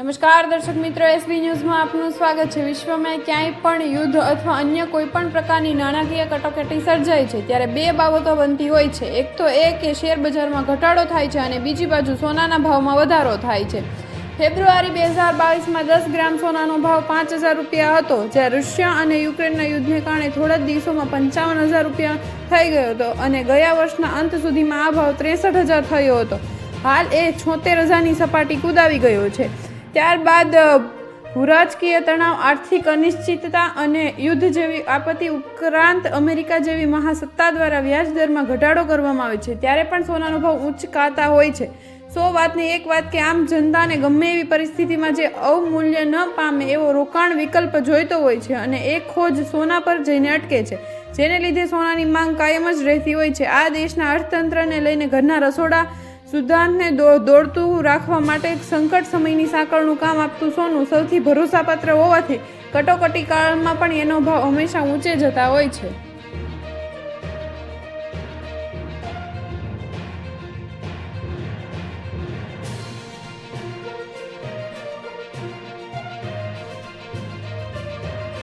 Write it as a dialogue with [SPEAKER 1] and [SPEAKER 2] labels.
[SPEAKER 1] નમસ્કાર, દર્શક મિત્રો એસબી ન્યૂઝમાં આપનું સ્વાગત છે. વિશ્વમાં ક્યાંય પણ યુદ્ધ અથવા અન્ય કોઈ પણ પ્રકારની નાણાકીય કટોકટી સર્જાય છે, ત્યારે બે બાબતો બનતી હોય છે. એક તો એ કે શેરબજારમાં ઘટાડો થાય છે અને બીજી બાજુ સોનાના ભાવમાં વધારો થાય છે. ફેબ્રુઆરી બે હજાર બાવીસમાં દસ ગ્રામ સોનાનો ભાવ પાંચ હજાર રૂપિયા હતો, જ્યારે રશિયા અને યુક્રેનના યુદ્ધને કારણે થોડા જ દિવસોમાં પંચાવન હજાર રૂપિયા થઈ ગયો હતો અને ગયા વર્ષના અંત સુધીમાં આ ભાવ ત્રેસઠ હજાર થયો હતો. હાલ એ છોતેર હજારની સપાટી કુદાવી ગયો છે. ત્યારબાદ ભૂરાજકીય રાજકીય તણાવ, આર્થિક અનિશ્ચિતતા અને યુદ્ધ જેવી આપત્તિ ઉપરાંત અમેરિકા જેવી મહાસત્તા દ્વારા વ્યાજ દરમાં ઘટાડો કરવામાં આવે છે, ત્યારે પણ સોનાનો ભાવ ઉંચકાતા હોય છે. સો વાતની એક વાત કે આમ જનતાને ગમે એવી પરિસ્થિતિમાં જે અવમૂલ્ય ન પામે એવો રોકાણ વિકલ્પ જોઈતો હોય છે અને એ ખોજ સોના પર જઈને અટકે છે. જેને લીધે સોનાની માંગ કાયમ જ રહેતી હોય છે. આ દેશના અર્થતંત્રને લઈને ઘરના રસોડા સુધારને દોડતું રાખવા માટે સંકટ સમયની સાંકળનું કામ આપતું સોનું સૌથી ભરોસાપાત્ર હોવાથી કટોકટી કાળમાં પણ એનો ભાવ હંમેશા ઊંચે જતા હોય છે.